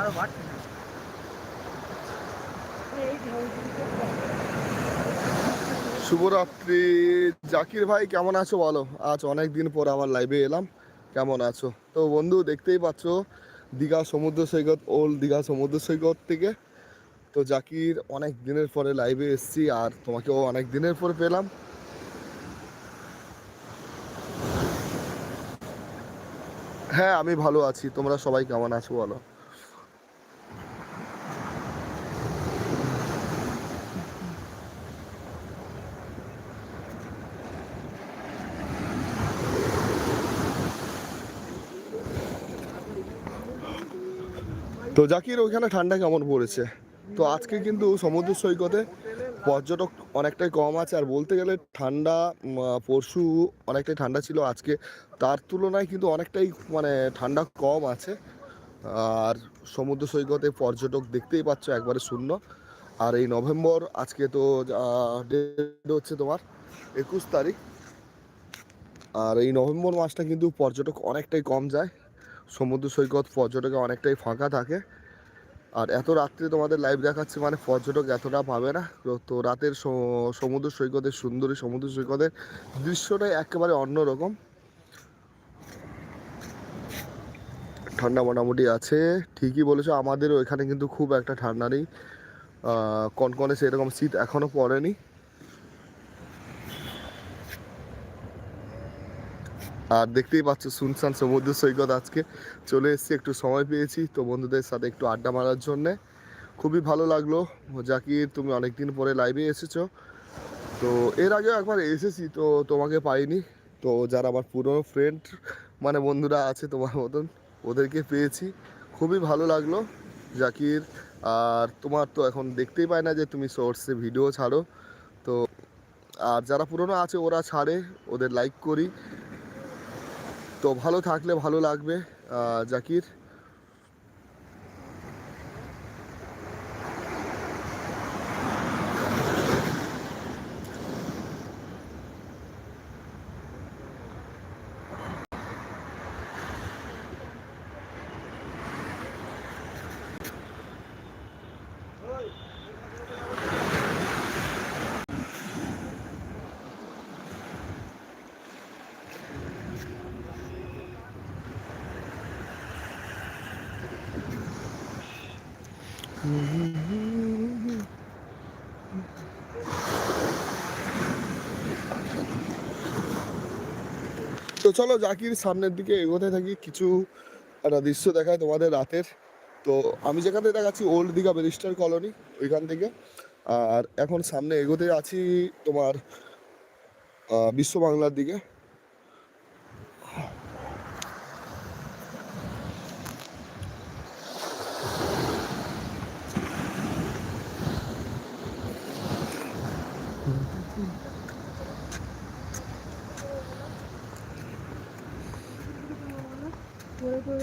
আরও বাড়ছে। না শুভরাত্রি। জাকির ভাই, কেমন আছো বলো? আজ অনেক দিন পর আমার লাইভে এলাম। কেমন আছো? তো বন্ধু, দেখতেই পাচ্ছ, দীঘা সমুদ্র সৈকত ওল্ড দীঘা সমুদ্র সৈকত থেকে। তো জাকির, অনেক দিনের পরে লাইভে এসেছি আর তোমাকেও অনেক দিনের পরে পেলাম। হ্যাঁ আমি ভালো আছি। তোমরা সবাই কেমন আছো বলো? তো জাকির, ওইখানে ঠান্ডা কেমন পড়েছে? তো আজকে কিন্তু সমুদ্র সৈকতে পর্যটক অনেকটাই কম আছে, আর বলতে গেলে ঠান্ডা পরশু অনেকটাই ঠান্ডা ছিল আজকে। তার তুলনায় কিন্তু অনেকটাই মানে ঠান্ডা কম আছে। আর সমুদ্র সৈকতে পর্যটক দেখতেই পাচ্ছ, একবারে শূন্য। আর এই নভেম্বর, আজকে তো ডেট হচ্ছে তোমার একুশ তারিখ। আর এই নভেম্বর মাসটা কিন্তু পর্যটক অনেকটাই কম যায়। সমুদ্র সৈকত পর্যটকে অনেকটাই ফাঁকা থাকে। আর এত রাত্রে তোমাদের লাইভ দেখাচ্ছে মানে পর্যটক এতটা পাবে না। তো- রাতের সমুদ্র সৈকতের, সুন্দরী সমুদ্র সৈকতের দৃশ্যটাই একেবারে অন্যরকম। ঠান্ডা মোটামুটি আছে, ঠিকই বলেছ, আমাদেরও এখানে কিন্তু খুব একটা ঠান্ডা নেই। কনকনে সেরকম শীত এখনও পড়েনি। আর দেখতেই পাচ্ছ শুনশান সমুদ্র সৈকত আজকে। চলে এসেছি, একটু সময় পেয়েছি। তো বন্ধুদের সাথে একটু আড্ডা মারার জন্যে। খুবই ভালো লাগল। জাকির তুমি অনেকদিন পরে লাইভে এসেছ। তো এর আগেও একবার এসেছি, তো তোমাকে পাইনি। তো যারা আমার পুরনো ফ্রেন্ড মানে বন্ধুরা আছে তোমার মতন, ওদেরকে পেয়েছি। খুবই ভালো লাগল, জাকির। আর তোমার তো এখন দেখতেই পাই না যে তুমি শর্টসে ভিডিও ছাড়ো। তো আর যারা পুরনো আছে, ওরা ছাড়ে। ওদের লাইক করি। তো ভালো থাকলে ভালো লাগবে জাকির। তো চলো, জাকির সামনের দিকে এগোতে থাকি। কিছু একটা দৃশ্য দেখায় তোমাদের রাতের। তো আমি যেখানে দেখাচ্ছি ওল্ড দীঘা ব্যারিস্টার কলোনি ওইখান থেকে। আর এখন সামনে এগোতে আছি তোমার বিশ্ব বাংলার দিকে করে করে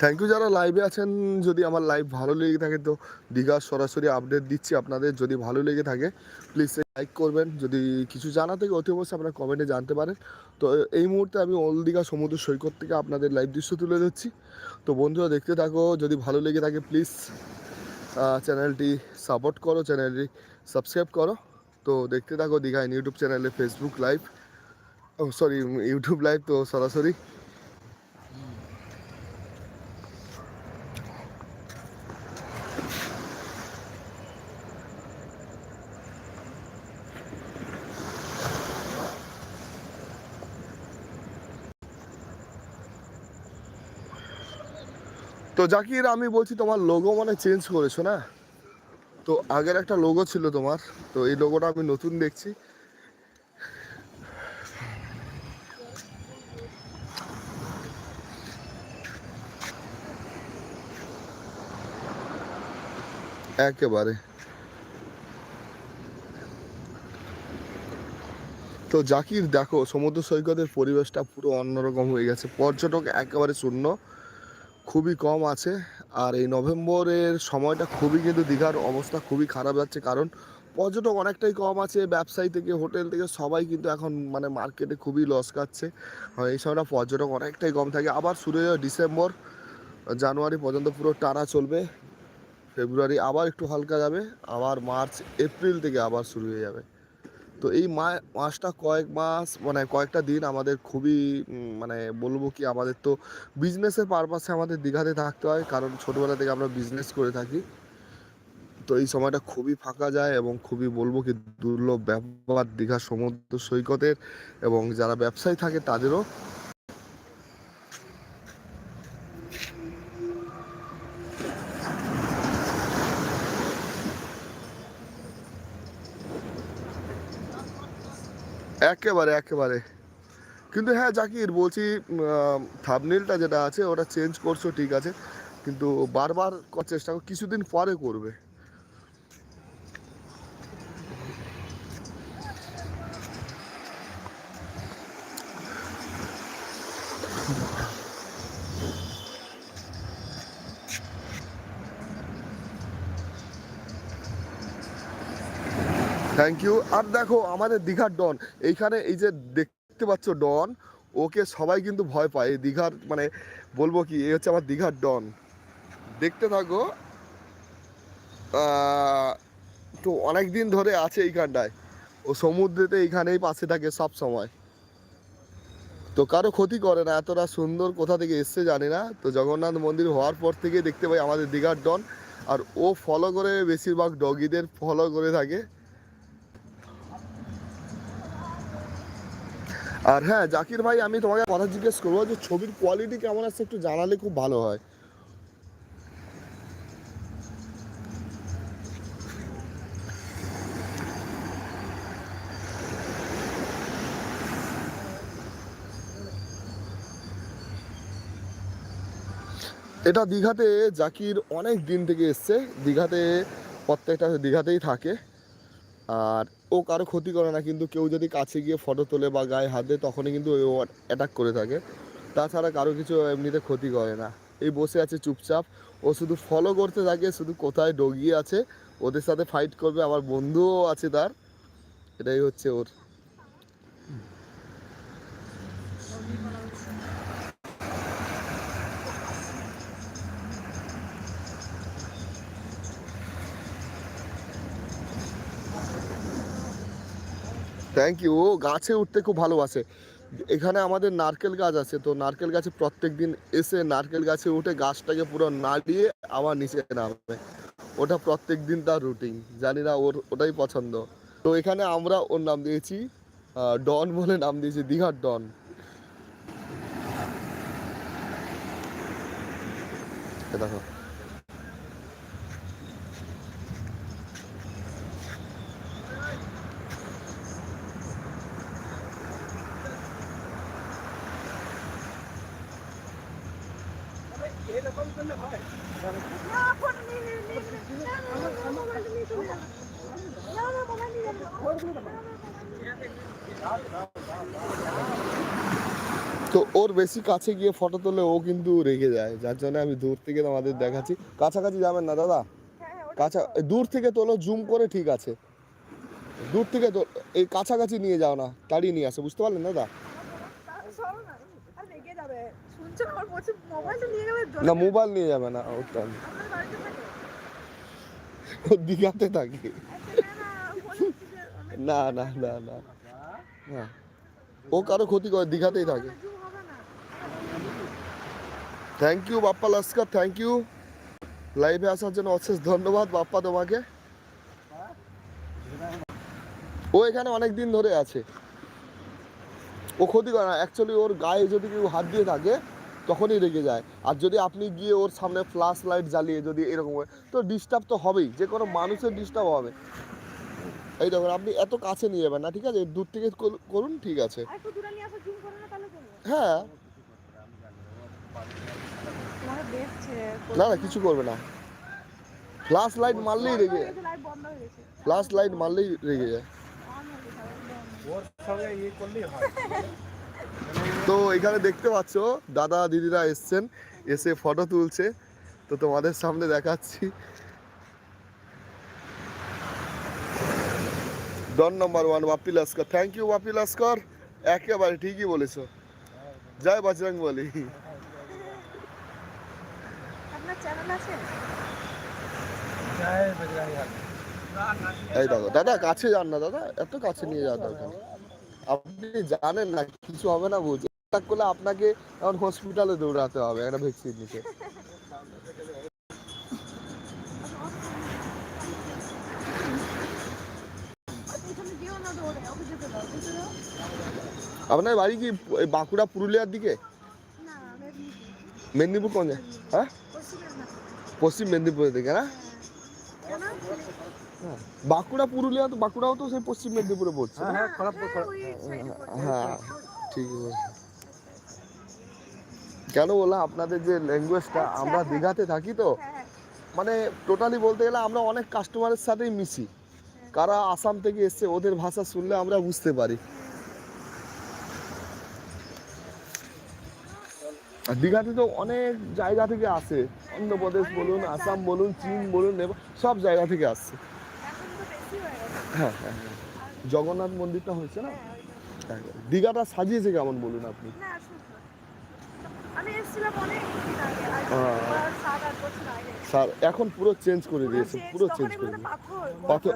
থ্যাংক ইউ যারা লাইভে আছেন, যদি আমার লাইভ ভালো লেগে থাকে তো দীঘার সরাসরি আপডেট দিচ্ছি আপনাদের, যদি ভালো লেগে থাকে প্লিজ লাইক করবেন। যদি কিছু জানা থেকে, অতি অবশ্যই আপনারা কমেন্টে জানতে পারেন। তো এই মুহূর্তে আমি ওল দীঘা সমুদ্র সৈকত থেকে আপনাদের লাইভ দৃশ্য তুলে ধরছি। তো বন্ধুরা, দেখতে থাকো, যদি ভালো লেগে থাকে প্লিজ চ্যানেলটি সাপোর্ট করো চ্যানেলটি সাবস্ক্রাইব করো। তো দেখতে থাকো দীঘায় ইউটিউব চ্যানেলে ফেসবুক লাইভ ও সরি ইউটিউব লাইভ তো সরাসরি তো জাকির, আমি বলছি তোমার লোগো মানে চেঞ্জ করেছ না? তো আগের একটা লোগো ছিল তোমার, তো এই লোগোটা আমি নতুন দেখছি। একেবারে। তো জাকির, দেখো, সমুদ্র সৈকতের পরিবেশটা পুরো অন্যরকম হয়ে গেছে। পর্যটক একেবারে শূন্য। খুবই কম আছে। আর এই নভেম্বরের সময়টা খুবই কিন্তু দীঘার অবস্থা খুবই খারাপ যাচ্ছে কারণ পর্যটক অনেকটাই কম আছে, ব্যবসায়ী থেকে, হোটেল থেকে সবাই কিন্তু এখন মানে মার্কেটে খুবই লস খাচ্ছে। আর এই সময়টা পর্যটক অনেকটাই কম থাকে। আবার শুরু হয়ে ডিসেম্বর, জানুয়ারি পর্যন্ত পুরো টানা চলবে। ফেব্রুয়ারি আবার একটু হালকা যাবে, আবার মার্চ, এপ্রিল থেকে আবার শুরু হয়ে যাবে। তো এই মাসটা কয়েক মাস মানে কয়েকটা দিন আমাদের খুবই মানে বলব কি আমাদের তো বিজনেসের পারপাসে আমাদের দীঘাতে থাকতে হয়, কারণ ছোটোবেলা থেকে আমরা বিজনেস করে থাকি। তো এই সময়টা খুবই ফাঁকা যায় এবং খুবই বলব কি দুর্লভ ব্যাপার দীঘা সমুদ্র সৈকতের এবং যারা ব্যবসায়ী থাকে তাদেরও একেবারে একেবারে। কিন্তু হ্যাঁ জাকির, বলছি থাবনেলটা যেটা আছে, ওটা চেঞ্জ করছ, ঠিক আছে। কিন্তু বারবার চেষ্টা কিছুদিন পরে করবে। থ্যাংক ইউ আর দেখো আমাদের দীঘার ডন, এইখানে এই যে দেখতে পাচ্ছ ডন, ওকে সবাই কিন্তু ভয় পায়। এই দীঘার মানে বলব কি, এই হচ্ছে আমার দীঘার ডন। দেখতে থাকো। তো অনেক দিন ধরে আছে এইখানটায়। ও সমুদ্রেতে এইখানেই পাশে থাকে সব সময়। তো কারও ক্ষতি করে না, এতটা সুন্দর কোথা থেকে এসছে জানি না। তো জগন্নাথ মন্দির হওয়ার পর থেকে দেখতে পাই আমাদের দীঘার ডন। আর ও ফলো করে বেশিরভাগ ডগিদের ফলো করে থাকে। আর হ্যাঁ জাকির ভাই, আমি তোমাকে কথা জিজ্ঞেস করব যে ছবির কোয়ালিটি কেমন আছে একটু জানালে খুব ভালো হয়। এটা দীঘাতে জাকির অনেক দিন থেকে এসছে। দীঘাতে প্রত্যেকটা দীঘাতেই থাকে। আর ও কারও ক্ষতি করে না, কিন্তু কেউ যদি কাছে গিয়ে ফটো তোলে বা গায়ে হাত দেয়, তখনই কিন্তু ও অ্যাটাক করে থাকে। তাছাড়া কারও কিছু এমনিতে ক্ষতি করে না। এই বসে আছে চুপচাপ। ও শুধু ফলো করতে থাকে, শুধু কোথায় ডগিয়ে আছে, ওদের সাথে ফাইট করবে, আমার বন্ধুও আছে তার। এটাই হচ্ছে ওর থ্যাংক ইউ ও গাছে উঠতে খুব ভালোবাসে। এখানে আমাদের নারকেল গাছ আছে, তো নারকেল গাছে প্রত্যেক দিন এসে নারকেল গাছে উঠে গাছটাকে পুরো নাড়িয়ে আবার নিচে নামবে ওটা প্রত্যেক দিন তার রুটিন জানি না ওর, ওটাই পছন্দ। তো এখানে আমরা ওর নাম দিয়েছি ডন বলে নাম দিয়েছি, দীঘার ডন। দেখো তো ওর বেশি কাছে গিয়ে ফটো তুললে ও কিন্তু রেগে যায়। যার জন্য আমি দূর থেকে তোমাদের দেখাচ্ছি। কাছাকাছি যাবেন না দাদা? কাছা, দূর থেকে তোলো জুম করে ঠিক আছে। দূর থেকে তো, এই কাছাকাছি নিয়ে যাও না, তাড়িয়ে নিয়ে আসো, বুঝতে পারলেন দাদা? না মোবাইল নিয়ে যাবে না ওটা দীঘাতে থাকে। না না না। না। ও কারও ক্ষতি করে, দীঘাতেই থাকে। Thank you Bappa Laskar thank you লাইভে আসার জন্য অশেষ ধন্যবাদ বাপ্পা তোমাকে। ও এখানে অনেক দিন ধরে আছে। ও ক্ষতি করে না অ্যাকচুয়ালি ওর গায়ে যদি কেউ হাত দিয়ে থাকে তখনই রেগে যায়। আর যদি আপনি গিয়ে ওর সামনে ফ্ল্যাশ লাইট জ্বালিয়ে যদি এরকম হয়, তো ডিস্টার্ব তো হবেই যে কোনো মানুষের ডিস্টার্ব হবে। এই দেখুন আপনি এত কাছে নিয়ে যাবেন না ঠিক আছে? দূর থেকে করুন ঠিক আছে। হ্যাঁ। না না কিছু করবে না। ফ্ল্যাশ লাইট মারলেই রেগে যায়। লাইট বন্ধ হয়ে গেছে। ফ্ল্যাশ লাইট মারলেই রেগে যায়। তো এখানে দেখতে পাচ্ছ দাদা দিদিরা এসছেন এসে ফটো তুলছে। তো তোমাদের সামনে দেখাচ্ছি। Don number one Bapi Laskar. Thank you Bapi Laskar. একেবারে ঠিকই বলেছ। জয় বজরং বলি। চ্যানেল আছে। এই দেখো দাদা কাছে যান না দাদা এত কাছে নিয়ে যাওয়া দরকার আপনি জানেন না কিছু হবে না বুঝে। অ্যাটাক করলে আপনাকে এখন হসপিটালে দৌড়াতে হবে একটা ভ্যাকসিন নিতে। আপনার বাড়ি কি বাঁকুড়া পুরুলিয়ার দিকে? মেদিনীপুর। কোন? হ্যাঁ? পশ্চিম মেদিনীপুর দিকে না? হ্যাঁ। বাঁকুড়া পুরুলিয়া তো বাঁকুড়াও তো সেই পশ্চিম মেদিনীপুরে পড়ছে। হ্যাঁ হ্যাঁ হ্যাঁ। হ্যাঁ বলছেন কেন বললাম আপনাদের যে ল্যাঙ্গুয়েজটা আচ্ছা, আমরা। দীঘাতে থাকি তো মানে টোটালি বলতে গেলে আমরা অনেক কাস্টমারের সাথেই মিশি। কারা আসাম থেকে এসছে ওদের ভাষা শুনলে আমরা বুঝতে পারি। দীঘাতে তো অনেক জায়গা থেকে আসে। অন্ধ্রপ্রদেশ বলুন আসাম বলুন চীন বলুন সব জায়গা থেকে আসছে হয়ে হ্যাঁ হ্যাঁ হ্যাঁ। জগন্নাথ মন্দিরটা হয়েছে না? হ্যাঁ ওইটা। হ্যাঁ। দীঘাটা সাজিয়েছে কেমন বলুন আপনি? হ্যাঁ। স্যার এখন পুরো চেঞ্জ করে দিয়েছে পুরো চেঞ্জ করে পাথর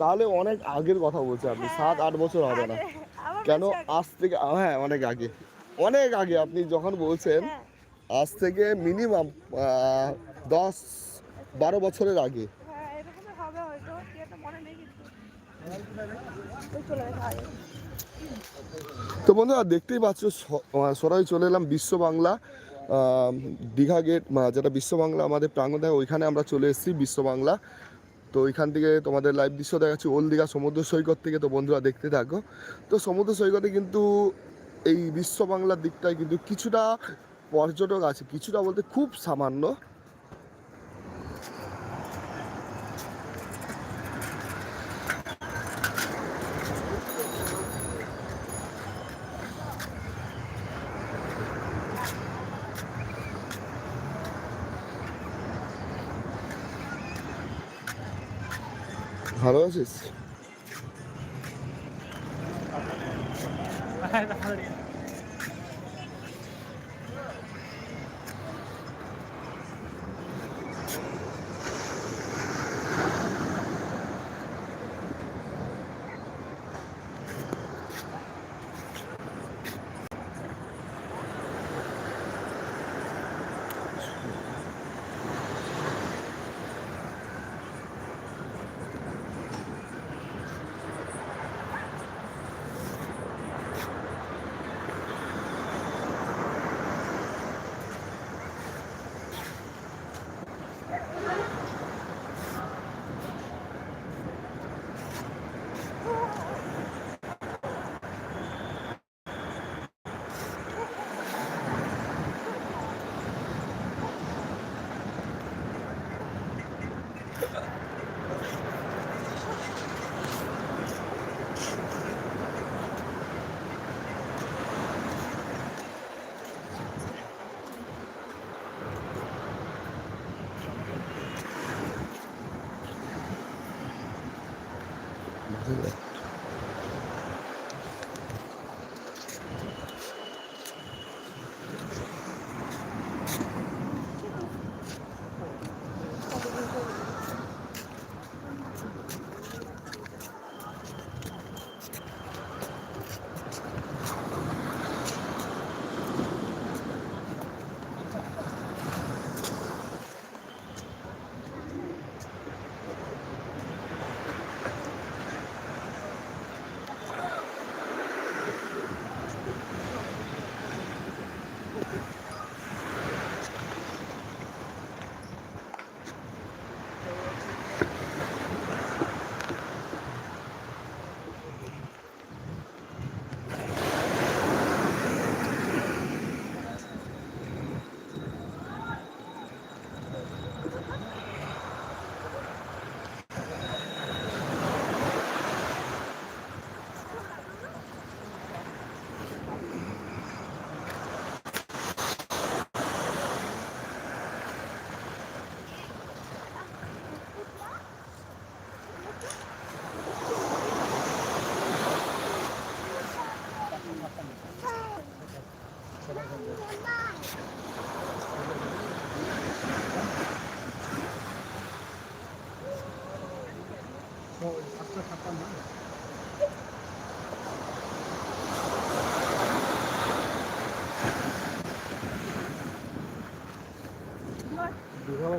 তাহলে অনেক আগের কথা বলছে আপনি সাত আট বছর হবে না। কেন আজ থেকে হ্যাঁ অনেক আগে। অনেক আগে আপনি যখন বলছেন হ্যাঁ, আজ থেকে মিনিমাম দশ বারো বছরের আগে। হ্যাঁ। তো বন্ধুরা দেখতেই পাচ্ছ সরাই চলে এলাম বিশ্ব বাংলা দীঘা গেট যেটা বিশ্ব বাংলা আমাদের প্রাঙ্গণ থাকে ওইখানে আমরা চলে এসেছি বিশ্ব বাংলা। তো ওইখান থেকে তোমাদের লাইভ দৃশ্য দেখাচ্ছি ওল দীঘা সমুদ্র সৈকত থেকে। তো বন্ধুরা দেখতে থাকো। তো সমুদ্র সৈকতে কিন্তু এই বিশ্ব বাংলার দিকটায় কিন্তু কিছুটা পর্যটক আছে কিছুটা বলতে খুব সামান্য। ভালো আছিস? 太大了点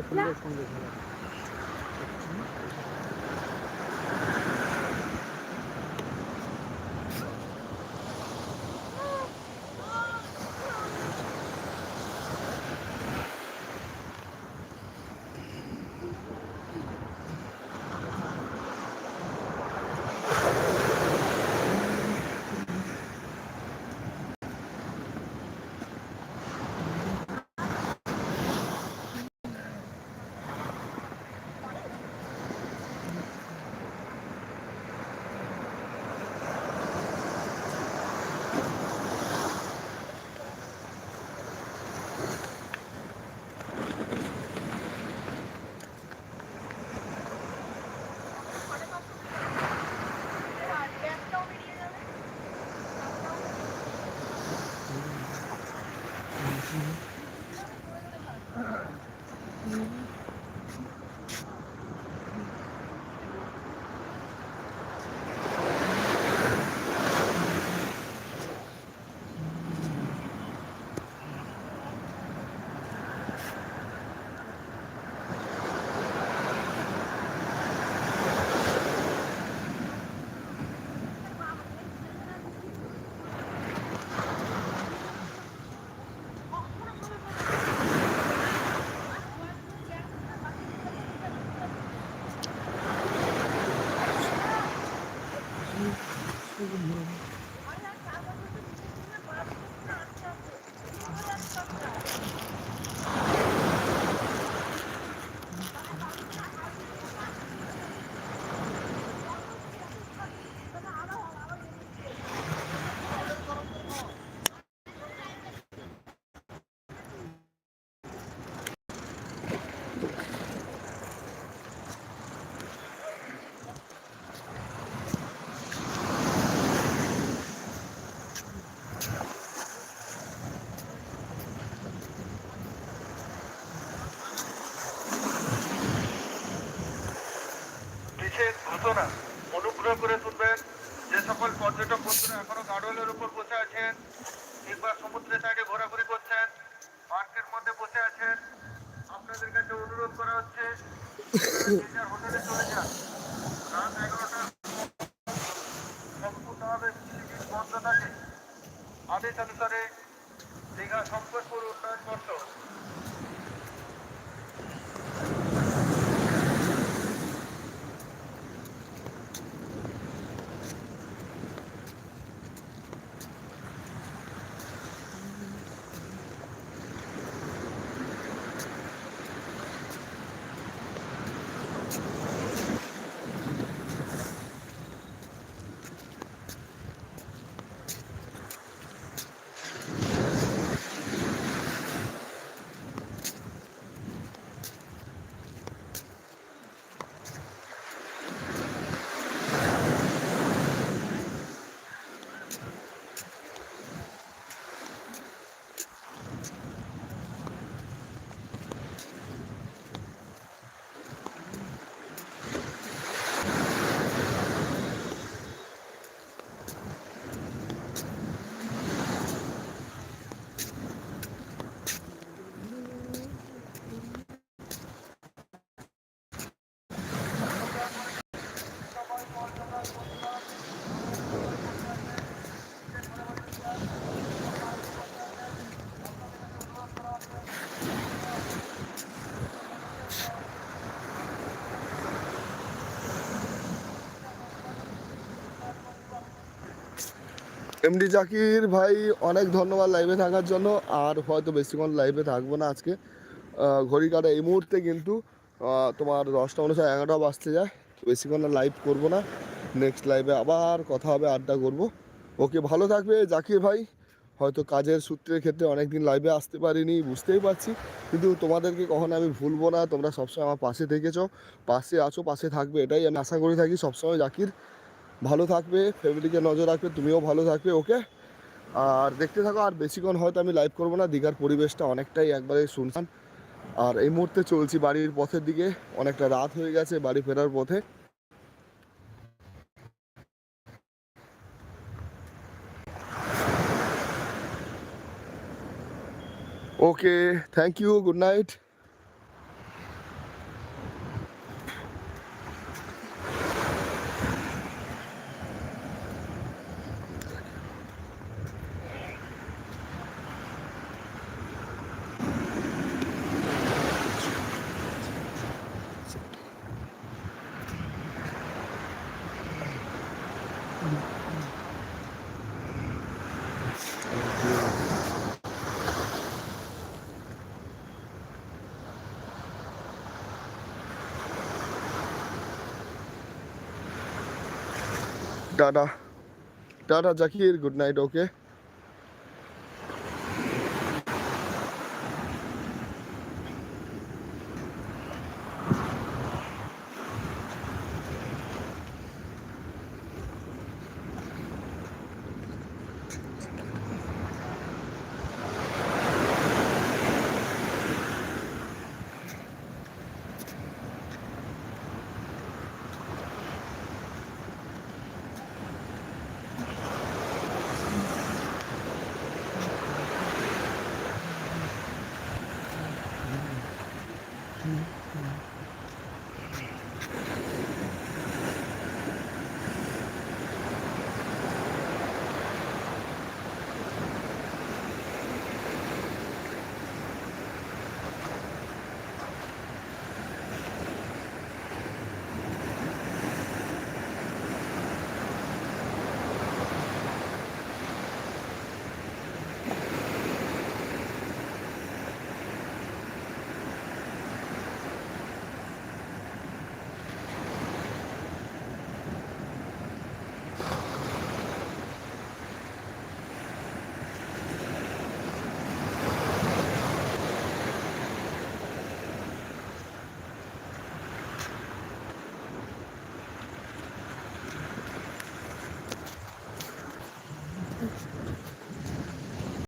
সুন্দর সুন্দর এমডি জাকির ভাই, অনেক ধন্যবাদ লাইভে থাকার জন্য। আর হয়তো বেশিক্ষণ লাইভে থাকব না আজকে। ঘড়ি কাটা এই মুহূর্তে কিন্তু তোমার দশটা অনুসারে এগারোটা বাজতে যায়। বেশিক্ষণ লাইভ করব না। নেক্সট লাইভে আবার কথা হবে, আড্ডা করব। ওকে, ভালো থাকবে জাকির ভাই। হয়তো কাজের সূত্রের ক্ষেত্রে অনেক দিন লাইভে আসতে পারিনি, বুঝতেই পারছি। কিন্তু তোমাদেরকে কখনো আমি ভুলবো না, তোমরা সবসময় আমার পাশে থেকেছো। পাশে আছো, পাশে থাকবে, এটাই আমি আশা করে থাকি সবসময় জাকির। ভালো থাকবে ফ্যামিলিকে নজর রাখবে, তুমিও ভালো থাকবে ওকে আর দেখতে থাকো, আর বেশিক্ষণ হয়তো আমি লাইভ করব না, দীঘার পরিবেশটা অনেকটাই একবারে শুনছান। আর এই মুহূর্তে চলছি বাড়ির পথের দিকে, অনেকটা রাত হয়ে গেছে বাড়ি ফেরার পথে। Okay thank you good night tata tata Zakir good night okay